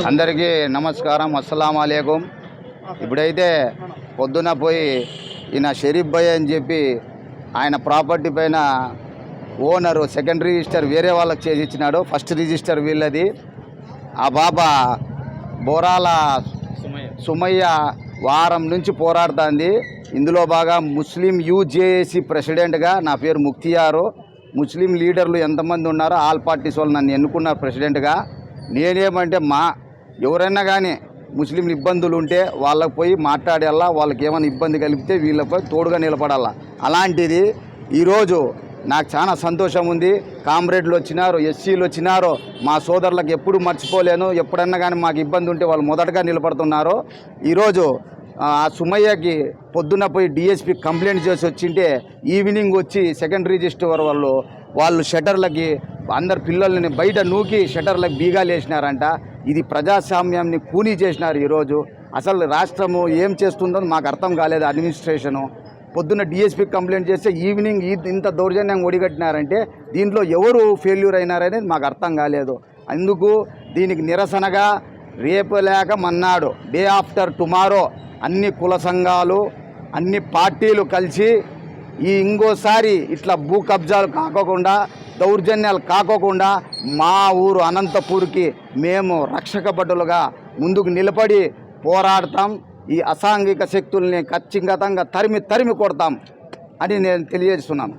అందరికీ నమస్కారం. అస్సలం అలైకుం. ఇప్పుడైతే పొద్దున పోయి ఈయన షరీఫ్ భయ్ అని చెప్పి ఆయన ప్రాపర్టీ పైన ఓనరు సెకండ్ రిజిస్టర్ వేరే వాళ్ళకి చేసి ఇచ్చినాడు. ఫస్ట్ రిజిస్టర్ వీళ్ళది. ఆ బాబా బోరాల సుమయ్య వారం నుంచి పోరాడుతుంది. ఇందులో బాగా ముస్లిం యూజేఏసీ ప్రెసిడెంట్గా నా పేరు ముక్తియారు. ముస్లిం లీడర్లు ఎంతమంది ఉన్నారో ఆల్ పార్టీస్ వాళ్ళు నన్ను ఎన్నుకున్నారు ప్రెసిడెంట్గా. నేనేమంటే మా ఎవరైనా కానీ ముస్లింలు ఇబ్బందులు ఉంటే వాళ్ళకి పోయి మాట్లాడేలా వాళ్ళకి ఏమైనా ఇబ్బంది కలిగితే వీళ్ళపై తోడుగా నిలబడాలా. అలాంటిది ఈరోజు నాకు చాలా సంతోషం ఉంది కామ్రేడ్లు వచ్చినారు ఎస్సీలు వచ్చినారు మా సోదరులకు ఎప్పుడు మర్చిపోలేను. ఎప్పుడన్నా కానీ మాకు ఇబ్బంది ఉంటే వాళ్ళు మొదటగా నిలబడుతున్నారు. ఈరోజు ఆ సుమయ్యకి పొద్దున్న పోయి డిఎస్పి కంప్లైంట్ చేసి వచ్చింటే ఈవినింగ్ వచ్చి సెకండ్ రిజిస్టర్ వాళ్ళు వాళ్ళు షటర్లకి అందరు పిల్లల్ని బయట నూకి షటర్లకు బీగాలు వేసినారంట. ఇది ప్రజాస్వామ్యాన్ని కూనీ చేసినారు ఈరోజు. అసలు రాష్ట్రము ఏం చేస్తుందో మాకు అర్థం కాలేదు అడ్మినిస్ట్రేషను. పొద్దున్న డిఎస్పీ కంప్లైంట్ చేస్తే ఈవినింగ్ ఇంత దౌర్జన్యం ఒడిగట్టినారంటే దీంట్లో ఎవరు ఫెయిల్యూర్ అయినారనేది మాకు అర్థం కాలేదు. అందుకు దీనికి నిరసనగా రేపు లేక మన్నాడు డే ఆఫ్టర్ టుమారో అన్ని కుల సంఘాలు అన్ని పార్టీలు కలిసి ఈ ఇంకోసారి ఇట్లా భూ కబ్జాలు కాకోకుండా దౌర్జన్యాలు కాకోకుండా మా ఊరు అనంతపూర్కి మేము రక్షక భటులుగా ముందుకు నిలబడి పోరాడతాం. ఈ అసాంఘిక శక్తుల్ని ఖచ్చితంగా తరిమి తరిమి కొడతాం అని నేను తెలియజేస్తున్నాను.